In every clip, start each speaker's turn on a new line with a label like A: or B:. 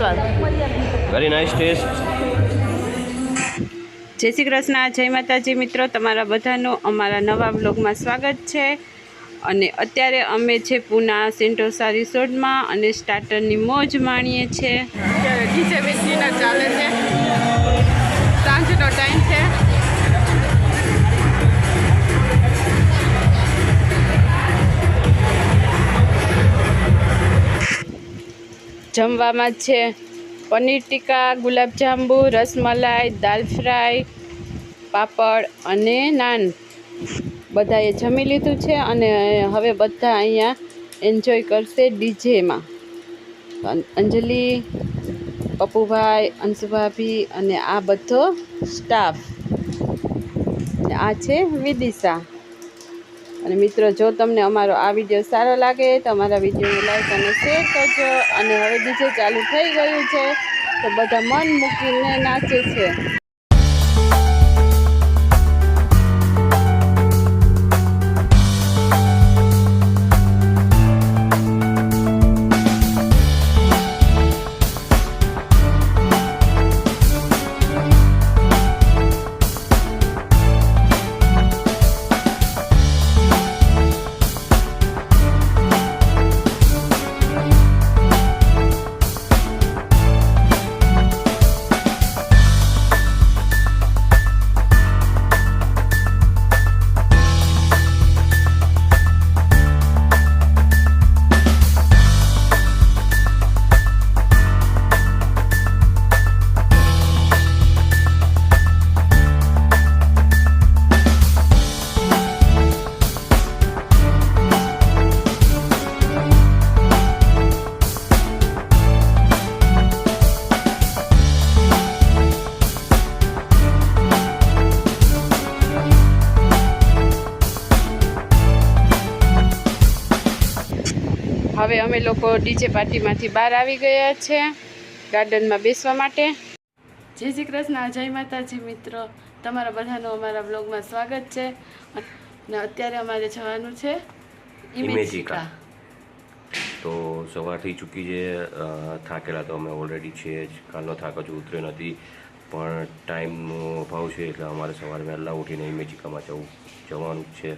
A: સ્વાદ.
B: Very nice test
A: જય શ્રી કૃષ્ણ જય માતાજી મિત્રો તમારા બધાનું અમારા નવા બ્લોગમાં સ્વાગત છે. અને અત્યારે અમે છે પૂના સેન્ટોસા રિસોર્ટમાં અને સ્ટાર્ટરની મોજ માણીએ છીએ. અત્યારે ડીજે વિથ ચાલે છે. જમવામાં છે. પનીર ટીકા, ગુલાબજાંબુ, રસમલાઈ, દાલ ફ્રાય, પાપડ અને નાન. બધાએ જમી લીધું છે અને હવે બધા અહીંયા એન્જોય કરશે ડીજેમાં. અંજલિ, પપ્પુભાઈ, અંશુભાભી અને આ બધો સ્ટાફ. આ છે વિદિશા. અને મિત્રો, જો તમને અમારો આ વીડિયો સારો લાગે, તો અમારા વિડીયોને લાઈક અને શેર કરજો. અને હવે ડીજે ચાલુ થઈ ગયું છે, તો બધા મન મૂકીને નાચે છે. હવે અમે લોકો ડીજે પાર્ટીમાંથી બહાર આવી ગયા છે, ગાર્ડનમાં બેસવા માટે. જય શ્રી કૃષ્ણ, જય માતાજી મિત્રો. તમારા બધાનું અમારા બ્લોગમાં સ્વાગત છે. અને અત્યારે અમારે જવાનું છે
B: ઇમેજિકા. તો સવાર થઈ ચૂકી છે થાકેલા તો અમે ઓલરેડી છીએ જ. કાલનો થાક હજુ ઉતર્યો નથી. પણ ટાઈમનો અભાવ છે એટલે અમારે સવારે વહેલા ઉઠીને ઇમેજિકામાં જવું, જવાનું છે.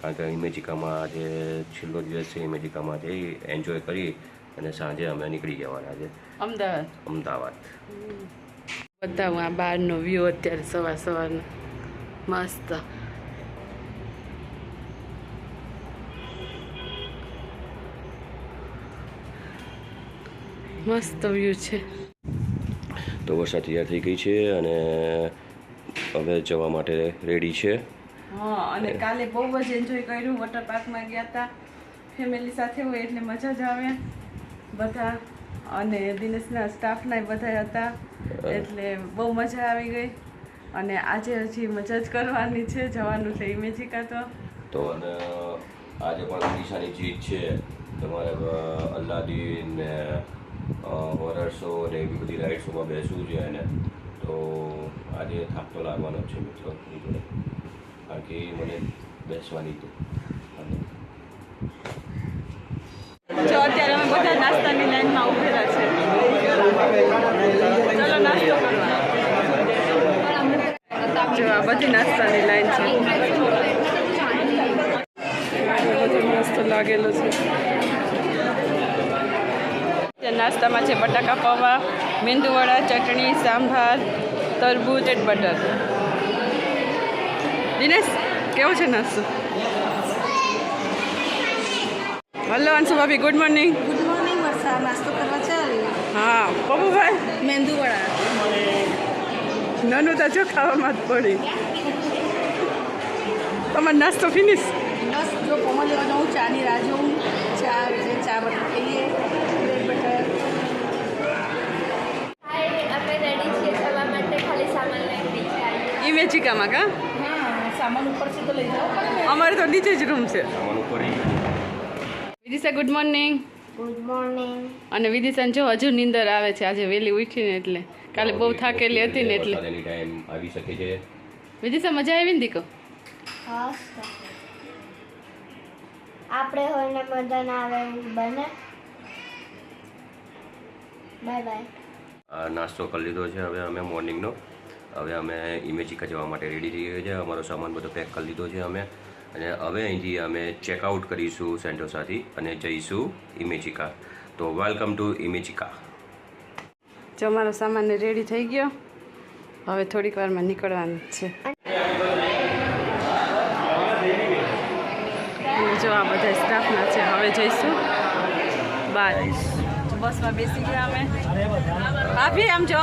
B: કારણ કે ઇમેજિકામાં આજે છેલ્લો દિવસ છે ઇમેજિકામાં જઈ એન્જોય કરી અને સાંજે અમે નીકળી જવાના છે.
A: અમદાવાદ?
B: અમદાવાદ.
A: બતાવું આ બહારનો વ્યૂ અત્યારે સવાર સવારનો. મસ્ત. મસ્ત વ્યૂ છે.
B: તો વરસાદ તૈયાર થઈ ગઈ છે અને હવે જવા માટે રેડી છે.
A: હા અને કાલે બહુ જ એન્જોય કર્યું. વોટર પાર્કમાં ગયા હતા ફેમિલી સાથે હોય એટલે મજા જ આવે. બધા અને દિનેશના સ્ટાફના બધા હતા. એટલે બહુ મજા આવી ગઈ. અને આજે હજી મજા જ કરવાની છે. જવાનું છે ઇમેજિકા તો.
B: તો અને આજે પણ દિશાની જીત છે. તમારે અલ્લાદીન ને હોરર શો ને એવી બધી રાઇડ શોમાં બેસવું છે અને તો આજે થાક તો લાગવાનો છે મિત્રો. કારણ કે મને બેસવાની
A: જો અત્યારે અમે બધા નાસ્તાની લાઈનમાં ઉભેલા છે. નાસ્તાની લાઈન છે. બધું મસ્ત લાગેલું છે. નાસ્તામાં છે બટાકા પૌવા, મેંદુવડા, ચટણી, સાંભાર, તરબૂચ એટ બટર. દિનેશ કેવું છે નાસ્તો? હલો અંશુ ભાભી good morning
C: good morning Varsha. નાસ્તો કરવા ચાલ.
A: હા પપ્પુભાઈ?
C: મેંદુવડા.
A: નાનું તો જો ખાવામાં જ પડી. તમારો નાસ્તો ફિનિશ
C: બસ જો કોમલ લેવા જાઉં ચાની રાહ જોઉં. ચા જે ચા બટર ખાઈએ. Bread butter.
D: હાય રેડી છીએ. જવા માટે ખાલી સામાન લઈને
A: ઇમેજિકામાં કા?
C: સામાન ઉપરથી તો લઈ જાઓ. પડે
A: અમારે તો નીચે જ રૂમ છે. Vidisha good morning
D: good morning
A: અને વિદિશાને જો હજુ નીંદર આવે છે આજે વહેલી ઉઠીને એટલે. કાલે બહુ થાકેલી હતી ને એટલે.
B: ટાઈમ આવી શકે છે.
A: વિદિશા મજા આવી ને દીકો?
D: આપણે હોય ને મજા ના આવે બને. બાય બાય
B: નાસ્તો કરી લીધો છે હવે અમે મોર્નિંગનો હવે અમે ઇમેજિકા જવા માટે રેડી થઈ ગયા છે. અમારો સામાન બધો પેક કરી લીધો છે અમે. અને હવે અહીંથી અમે ચેકઆઉટ કરીશું સેન્ટોસાથી અને જઈશું ઇમેજિકા તો વેલકમ ટુ ઇમેજિકા
A: જો અમારો સામાન રેડી થઈ ગયો હવે થોડીક વારમાં નીકળવાનું જ છે. જો આ બધા સ્ટાફના છે હવે જઈશું. બાર. બસમાં બેસી ગયા અમે. ભાભી આમ જો.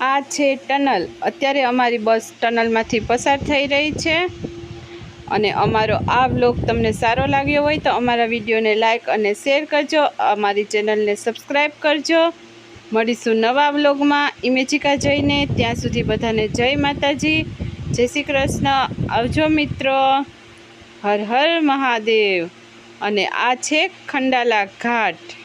A: આ છે ટનલ. અત્યારે અમારી બસ ટનલમાંથી પસાર થઈ રહી છે. અને અમારો આ વ્લોગ તમને સારો લાગ્યો હોય તો અમારા વિડીયોને લાઇક અને શેર કરજો. અમારી ચેનલને સબસ્ક્રાઈબ કરજો. મળીશું નવા વ્લોગમાં. ઇમેજિકા જઈને. ત્યાં સુધી બધાને જય માતાજી. જય શ્રી કૃષ્ણ. આવજો મિત્રો. હર હર મહાદેવ. અને આ છે ખંડાલા ઘાટ.